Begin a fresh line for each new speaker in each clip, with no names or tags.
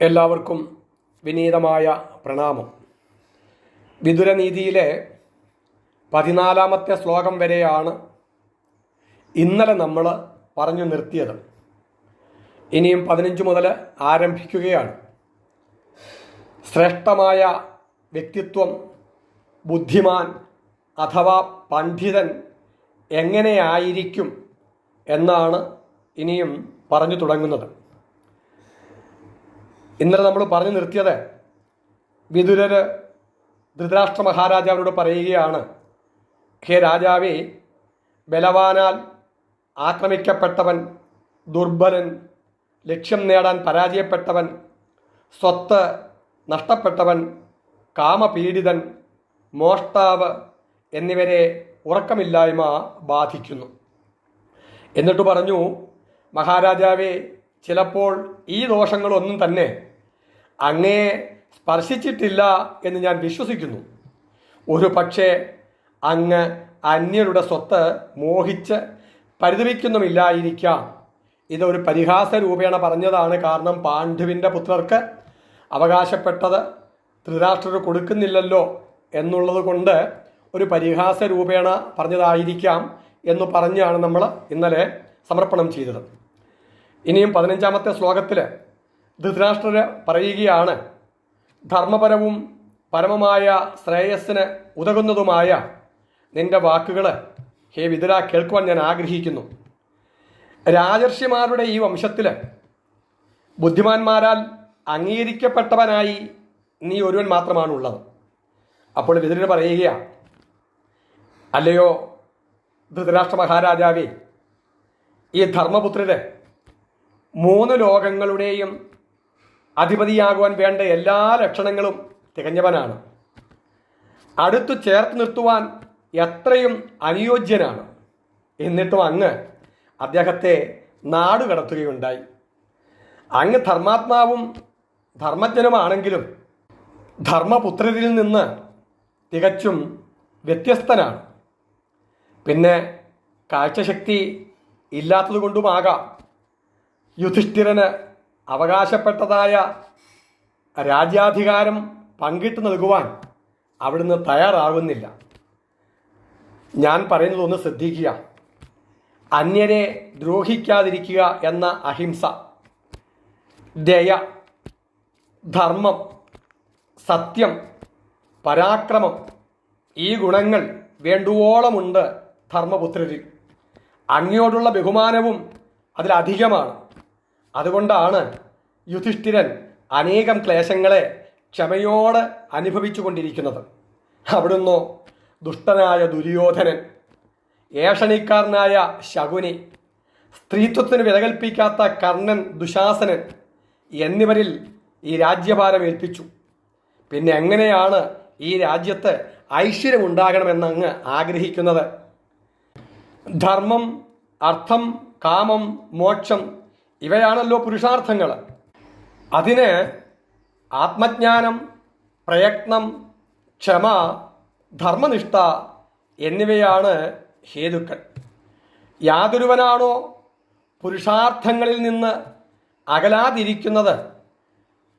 എല്ലാവർക്കും വിനീതമായ പ്രണാമം. വിതുരനീതിയിലെ പതിനാലാമത്തെ ശ്ലോകം വരെയാണ് ഇന്നലെ നമ്മൾ പറഞ്ഞു നിർത്തിയത്. ഇനിയും പതിനഞ്ച് മുതൽ ആരംഭിക്കുകയാണ്. ശ്രേഷ്ഠമായ വ്യക്തിത്വം ബുദ്ധിമാൻ അഥവാ പണ്ഡിതൻ എങ്ങനെയായിരിക്കും എന്നാണ് ഇനിയും പറഞ്ഞു തുടങ്ങുന്നത്. ഇന്നലെ നമ്മൾ പറഞ്ഞു നിർത്തിയത് വിദുരർ ധൃതരാഷ്ട്ര മഹാരാജാവിനോട് പറയുകയാണ് ഹേ രാജാവേ ബലവാനാൽ ആക്രമിക്കപ്പെട്ടവൻ ദുർബലൻ ലക്ഷ്യം നേടാൻ പരാജയപ്പെട്ടവൻ സ്വത്ത് നഷ്ടപ്പെട്ടവൻ കാമപീഡിതൻ മോഷ്ടാവ് എന്നിവരെ ഉറക്കമില്ലായ്മ ബാധിക്കുന്നു. എന്നിട്ട് പറഞ്ഞു മഹാരാജാവേ ചിലപ്പോൾ ഈ ദോഷങ്ങളൊന്നും തന്നെ അങ്ങേ സ്പർശിച്ചിട്ടില്ല എന്ന് ഞാൻ വിശ്വസിക്കുന്നു. ഒരു പക്ഷേ അങ്ങ് അന്യരുടെ സ്വത്ത് മോഹിച്ച് പരിതപിക്കുന്നുമില്ലായിരിക്കാം. ഇതൊരു പരിഹാസ രൂപേണ പറഞ്ഞതാണ് കാരണം പാണ്ഡുവിന്റെ പുത്രർക്ക് അവകാശപ്പെട്ടത് ധൃതരാഷ്ട്രർ കൊടുക്കുന്നില്ലല്ലോ എന്നുള്ളത് കൊണ്ട് ഒരു പരിഹാസ രൂപേണ പറഞ്ഞതായിരിക്കാം എന്ന് പറഞ്ഞാണ് നമ്മൾ ഇന്നലെ സമർപ്പണം ചെയ്തത്. ഇനിയും പതിനഞ്ചാമത്തെ ശ്ലോകത്തിൽ ധൃതരാഷ്ട്രർ പറയുകയാണ്. ധർമ്മപരവും പരമമായ ശ്രേയസ്സിന് ഉതകുന്നതുമായ നിന്റെ വാക്കുകൾ ഹേ വിതുര കേൾക്കുവാൻ ഞാൻ ആഗ്രഹിക്കുന്നു. രാജർഷിമാരുടെ ഈ വംശത്തിൽ ബുദ്ധിമാന്മാരാൽ അംഗീകരിക്കപ്പെട്ടവനായി നീ ഒരുവൻ മാത്രമാണ് ഉള്ളത് അപ്പോൾ വിതുരന് പറയുകയാണ് അല്ലയോ ധൃതരാഷ്ട്ര മഹാരാജാവേ ഈ ധർമ്മപുത്രര് മൂന്ന് ലോകങ്ങളുടെയും അധിപതിയാകുവാൻ വേണ്ട എല്ലാ ലക്ഷണങ്ങളും തികഞ്ഞവനാണ്. അടുത്തു ചേർത്ത് നിർത്തുവാൻ എത്രയും അനുയോജ്യനാണ്. എന്നിട്ടും അങ്ങ് അദ്ദേഹത്തെ നാടുകടത്തുകയുണ്ടായി അങ്ങ് ധർമാത്മാവും ധർമ്മജ്ഞനുമാണെങ്കിലും ധർമ്മപുത്രരിൽ നിന്ന് തികച്ചും വ്യത്യസ്തനാണ്. പിന്നെ കാഴ്ചശക്തി ഇല്ലാത്തതുകൊണ്ടുമാകാം യുധിഷ്ഠിരന് അവകാശപ്പെട്ടതായ രാജ്യാധികാരം പങ്കിട്ട് നൽകുവാൻ അവിടുന്ന് തയ്യാറാകുന്നില്ല. ഞാൻ പറയുന്നത് ഒന്ന് ശ്രദ്ധിക്കുക. അന്യരെ ദ്രോഹിക്കാതിരിക്കുക എന്ന അഹിംസ ദയ ധർമ്മം സത്യം പരാക്രമം ഈ ഗുണങ്ങൾ വേണ്ടുവോളമുണ്ട് ധർമ്മപുത്രരിൽ. അങ്ങയോടുള്ള ബഹുമാനവും അതിലധികമാണ്. അതുകൊണ്ടാണ് യുധിഷ്ഠിരൻ അനേകം ക്ലേശങ്ങളെ ക്ഷമയോടെ അനുഭവിച്ചു കൊണ്ടിരിക്കുന്നത് അവിടുന്ന് ദുഷ്ടനായ ദുര്യോധനൻ ഏഷണിക്കാരനായ ശകുനി സ്ത്രീത്വത്തിന് വിലകൽപ്പിക്കാത്ത കർണൻ ദുശാസനൻ എന്നിവരിൽ ഈ രാജ്യഭാരം ഏൽപ്പിച്ചു. പിന്നെ എങ്ങനെയാണ് ഈ രാജ്യത്ത് ഐശ്വര്യം ഉണ്ടാകണമെന്ന് അങ്ങ് ആഗ്രഹിക്കുന്നത്? ധർമ്മം അർത്ഥം കാമം മോക്ഷം ഇവയാണല്ലോ പുരുഷാർത്ഥങ്ങൾ അതിന് ആത്മജ്ഞാനം പ്രയത്നം ക്ഷമ ധർമ്മനിഷ്ഠ എന്നിവയാണ് ഹേതുക്കൾ. യാതൊരുവനാണോ പുരുഷാർത്ഥങ്ങളിൽ നിന്ന് അകലാതിരിക്കുന്നത്?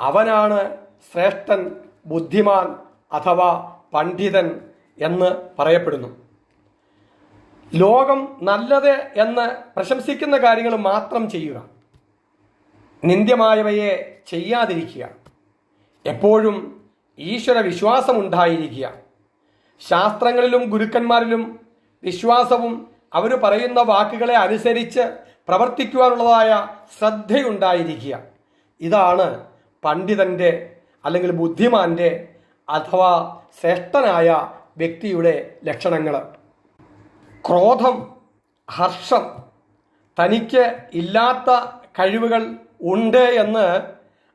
അവനാണ് ശ്രേഷ്ഠൻ ബുദ്ധിമാൻ അഥവാ പണ്ഡിതൻ എന്ന് പറയപ്പെടുന്നു. ലോകം നല്ലത് എന്ന് പ്രശംസിക്കുന്ന കാര്യങ്ങൾ മാത്രം ചെയ്യുക. നിന്ദ്യമായവയെ ചെയ്യാതിരിക്കുക. എപ്പോഴും ഈശ്വര വിശ്വാസമുണ്ടായിരിക്കുക ശാസ്ത്രങ്ങളിലും ഗുരുക്കന്മാരിലും വിശ്വാസവും അവർ പറയുന്ന വാക്കുകളെ അനുസരിച്ച് പ്രവർത്തിക്കുവാനുള്ളതായ ശ്രദ്ധയുണ്ടായിരിക്കുക. ഇതാണ് പണ്ഡിതന്റെ അല്ലെങ്കിൽ ബുദ്ധിമാന്റെ അഥവാ ശ്രേഷ്ഠനായ വ്യക്തിയുടെ ലക്ഷണങ്ങൾ ക്രോധം ഹർഷം തനിക്ക് ഇല്ലാത്ത കഴിവുകൾ ഉണ്ട് എന്ന്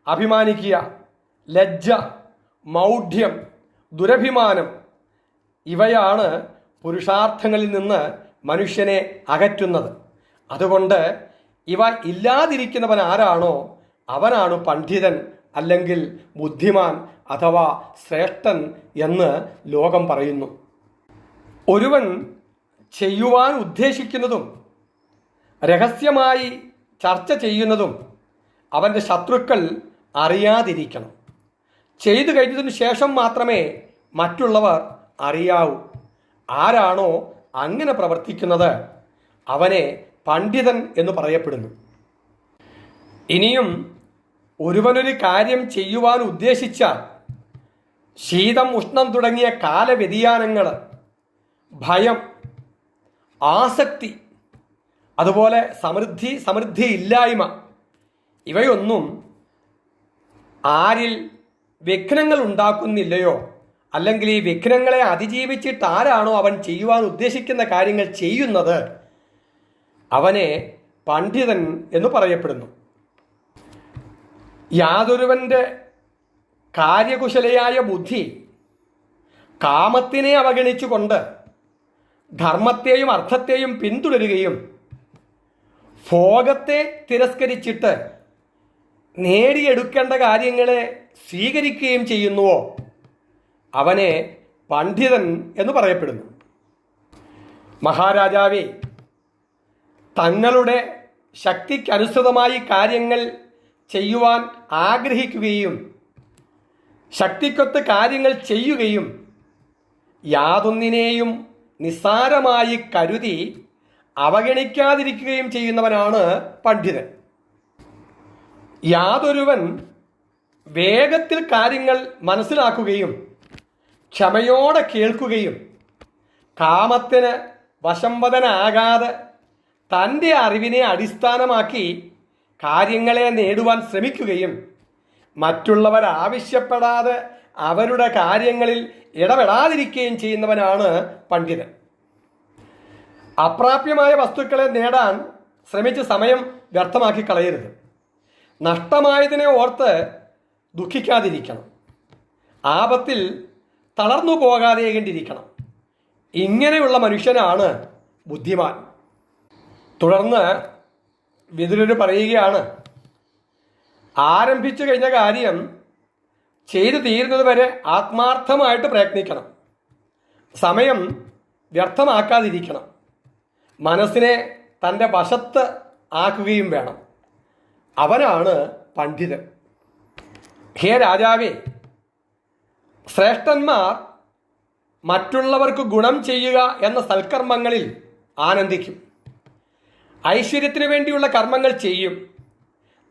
അഭിമാനിക്കുക. ലജ്ജ മൗഢ്യം ദുരഭിമാനം ഇവയാണ് പുരുഷാർത്ഥങ്ങളിൽ നിന്ന് മനുഷ്യനെ അകറ്റുന്നത്. അതുകൊണ്ട് ഇവ ഇല്ലാതിരിക്കുന്നവൻ ആരാണോ അവനാണ് പണ്ഡിതൻ അല്ലെങ്കിൽ ബുദ്ധിമാൻ അഥവാ ശ്രേഷ്ഠൻ എന്ന് ലോകം പറയുന്നു. ഒരുവൻ ചെയ്യുവാൻ ഉദ്ദേശിക്കുന്നതും രഹസ്യമായി ചർച്ച ചെയ്യുന്നതും അവന്റെ ശത്രുക്കൾ അറിയാതിരിക്കണം. ചെയ്തു കഴിഞ്ഞതിന് ശേഷം മാത്രമേ മറ്റുള്ളവർ അറിയാവൂ. ആരാണോ അങ്ങനെ പ്രവർത്തിക്കുന്നത്? അവനെ പണ്ഡിതൻ എന്ന് പറയപ്പെടുന്നു. ഇനിയും ഒരുവനൊരു കാര്യം ചെയ്യുവാൻ ഉദ്ദേശിച്ച ശീതം ഉഷ്ണം തുടങ്ങിയ കാലവ്യതിയാനങ്ങൾ ഭയം ആസക്തി അതുപോലെ സമൃദ്ധി സമൃദ്ധി ഇല്ലായ്മ ഇവയൊന്നും ആരിൽ വിഘ്നങ്ങൾ ഉണ്ടാക്കുന്നില്ലയോ? അല്ലെങ്കിൽ ഈ വിഘ്നങ്ങളെ അതിജീവിച്ചിട്ട് ആരാണോ അവൻ ചെയ്യുവാൻ ഉദ്ദേശിക്കുന്ന കാര്യങ്ങൾ ചെയ്യുന്നത്? അവനെ പണ്ഡിതൻ എന്ന് പറയപ്പെടുന്നു. യാതൊരുവന്റെ കാര്യകുശലയായ ബുദ്ധി കാമത്തിനെ അവഗണിച്ചുകൊണ്ട് ധർമ്മത്തെയും അർത്ഥത്തെയും പിന്തുടരുകയും ഭോഗത്തെ തിരസ്കരിച്ചിട്ട് നേടിയെടുക്കേണ്ട കാര്യങ്ങളെ സ്വീകരിക്കുകയും ചെയ്യുന്നുവോ? അവനെ പണ്ഡിതൻ എന്ന് പറയപ്പെടുന്നു. മഹാരാജാവേ തങ്ങളുടെ ശക്തിക്കനുസൃതമായി കാര്യങ്ങൾ ചെയ്യുവാൻ ആഗ്രഹിക്കുകയും ശക്തിക്കൊത്ത് കാര്യങ്ങൾ ചെയ്യുകയും യാതൊന്നിനെയും നിസ്സാരമായി കരുതി അവഗണിക്കാതിരിക്കുകയും ചെയ്യുന്നവനാണ് പണ്ഡിതൻ. യാതൊരുവൻ വേഗത്തിൽ കാര്യങ്ങൾ മനസ്സിലാക്കുകയും ക്ഷമയോടെ കേൾക്കുകയും കാമത്തിന് വശംവദനാകാതെ തന്റെ അറിവിനെ അടിസ്ഥാനമാക്കി കാര്യങ്ങളെ നേടുവാൻ ശ്രമിക്കുകയും മറ്റുള്ളവർ ആവശ്യപ്പെടാതെ അവരുടെ കാര്യങ്ങളിൽ ഇടപെടാതിരിക്കുകയും ചെയ്യുന്നവനാണ് പണ്ഡിതൻ. അപ്രാപ്യമായ വസ്തുക്കളെ നേടാൻ ശ്രമിച്ച് സമയം വ്യർത്ഥമാക്കി കളയരുത് നഷ്ടമായതിനെ ഓർത്ത് ദുഃഖിക്കാതിരിക്കണം. ആപത്തിൽ തളർന്നു പോകാതെയിരിക്കണം ഇങ്ങനെയുള്ള മനുഷ്യനാണ് ബുദ്ധിമാൻ. തുടർന്ന് വിതുരര് പറയുകയാണ് ആരംഭിച്ചു കഴിഞ്ഞ കാര്യം ചെയ്തു തീരുന്നത് വരെ ആത്മാർത്ഥമായിട്ട് പ്രയത്നിക്കണം. സമയം വ്യർത്ഥമാക്കാതിരിക്കണം. മനസ്സിനെ തന്റെ വശത്ത് ആക്കുകയും വേണം. അവനാണ് പണ്ഡിതൻ. ഹേ രാജാവേ ശ്രേഷ്ഠന്മാർ മറ്റുള്ളവർക്ക് ഗുണം ചെയ്യുക എന്ന സൽക്കർമ്മങ്ങളിൽ ആനന്ദിക്കും. ഐശ്വര്യത്തിന് വേണ്ടിയുള്ള കർമ്മങ്ങൾ ചെയ്യും.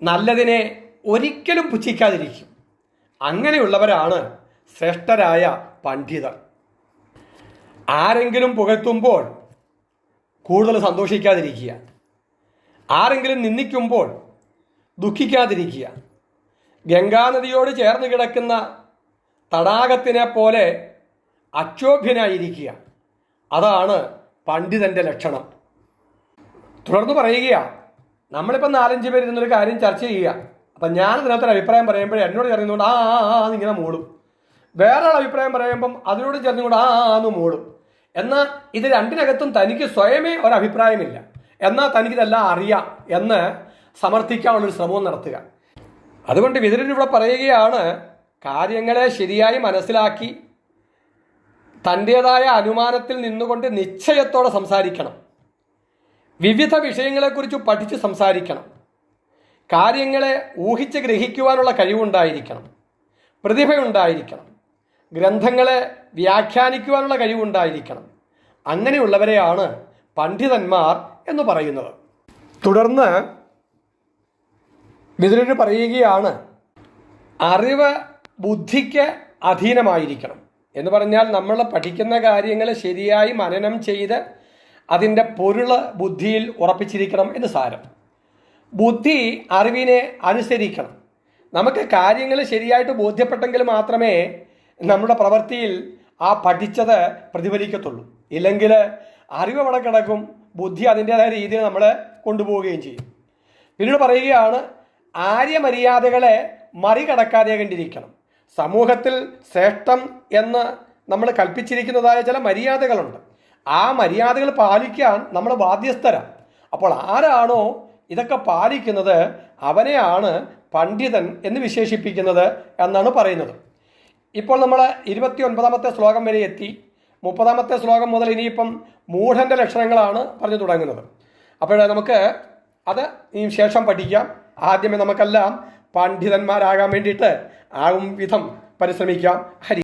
നല്ലതിനെ ഒരിക്കലും പുച്ഛിക്കാതിരിക്കും. അങ്ങനെയുള്ളവരാണ് ശ്രേഷ്ഠരായ പണ്ഡിതർ. ആരെങ്കിലും പുകഴ്ത്തുമ്പോൾ കൂടുതൽ സന്തോഷിക്കാതിരിക്കുക. ആരെങ്കിലും നിന്ദിക്കുമ്പോൾ ദുഃഖിക്കാതിരിക്കുക. ഗംഗാനദിയോട് ചേർന്ന് കിടക്കുന്ന തടാകത്തിനെ പോലെ അക്ഷോഭ്യനായിരിക്കുക. അതാണ് പണ്ഡിതന്റെ ലക്ഷണം. തുടർന്ന് പറയുക നമ്മളിപ്പോൾ നാലഞ്ച് പേര് ഇരുന്നൊരു കാര്യം ചർച്ച ചെയ്യുക. അപ്പം ഞാൻ ഇതിനകത്തൊരു അഭിപ്രായം പറയുമ്പോഴേ എന്നോട് ചേർന്നുകൊണ്ട് ആ ആ ആ എന്നിങ്ങനെ മൂടും. വേറൊരു അഭിപ്രായം പറയുമ്പം അതിനോട് ചേർന്നുകൊണ്ട് ആ ആ എന്ന് മൂടും. എന്നാൽ ഇത് രണ്ടിനകത്തും തനിക്ക് സ്വയമേ ഒരഭിപ്രായമില്ല എന്നാൽ തനിക്കിതെല്ലാം അറിയാം എന്ന് സമർത്ഥിക്കാനുള്ളൊരു ശ്രമവും നടത്തുക. അതുകൊണ്ട് വിതുരൻ പറയുകയാണ് കാര്യങ്ങളെ ശരിയായി മനസ്സിലാക്കി തന്റെതായ അനുമാനത്തിൽ നിന്നുകൊണ്ട് നിശ്ചയത്തോടെ സംസാരിക്കണം. വിവിധ വിഷയങ്ങളെക്കുറിച്ച് പഠിച്ച് സംസാരിക്കണം. കാര്യങ്ങളെ ഊഹിച്ച് ഗ്രഹിക്കുവാനുള്ള കഴിവുണ്ടായിരിക്കണം. പ്രതിഭയുണ്ടായിരിക്കണം. ഗ്രന്ഥങ്ങളെ വ്യാഖ്യാനിക്കുവാനുള്ള കഴിവുണ്ടായിരിക്കണം. അങ്ങനെയുള്ളവരെയാണ് പണ്ഡിതന്മാർ എന്ന് പറയുന്നത്. തുടർന്ന് വിതുരര് പറയുകയാണ് അറിവ് ബുദ്ധിക്ക് അധീനമായിരിക്കണം. എന്ന് പറഞ്ഞാൽ നമ്മൾ പഠിക്കുന്ന കാര്യങ്ങൾ ശരിയായി മനനം ചെയ്ത് അതിന്റെ പൊരുൾ ബുദ്ധിയിൽ ഉറപ്പിച്ചിരിക്കണം എന്ന് സാരം. ബുദ്ധി അറിവിനെ അനുസരിക്കണം. നമുക്ക് കാര്യങ്ങൾ ശരിയായിട്ട് ബോധ്യപ്പെട്ടെങ്കിൽ മാത്രമേ നമ്മുടെ പ്രവൃത്തിയിൽ ആ പഠിച്ചത് പ്രതിഫലിക്കത്തുള്ളൂ. ഇല്ലെങ്കിൽ അറിവ് അവിടെ കിടക്കും ബുദ്ധി അതിന്റേതായ രീതിയിൽ നമ്മളെ കൊണ്ടുപോവുകയും ചെയ്യും. പിന്നീട് പറയുകയാണ് ആര്യമര്യാദകളെ മറികടക്കാതെ കണ്ടിരിക്കണം. സമൂഹത്തിൽ ശ്രേഷ്ഠം എന്ന് നമ്മൾ കൽപ്പിച്ചിരിക്കുന്നതായ ചില മര്യാദകളുണ്ട്. ആ മര്യാദകൾ പാലിക്കാൻ നമ്മൾ ബാധ്യസ്ഥരാണ്. അപ്പോൾ ആരാണോ ഇതൊക്കെ പാലിക്കുന്നത് അവനെയാണ് പണ്ഡിതൻ എന്ന് വിശേഷിപ്പിക്കുന്നത് എന്നാണ് പറയുന്നത്. ഇപ്പോൾ നമ്മൾ ഇരുപത്തി ഒൻപതാമത്തെ ശ്ലോകം വരെ എത്തി. മുപ്പതാമത്തെ ശ്ലോകം മുതൽ ഇനിയിപ്പം മൂഢന്റെ ലക്ഷണങ്ങളാണ് പറഞ്ഞു തുടങ്ങുന്നത്. അപ്പോൾ നമുക്ക് അത് ഇനി ശേഷം പഠിക്കാം. ആദ്യമേ നമുക്കെല്ലാം പണ്ഡിതന്മാരാകാൻ വേണ്ടിയിട്ട് ആകും വിധം പരിശ്രമിക്കാം. ഹരി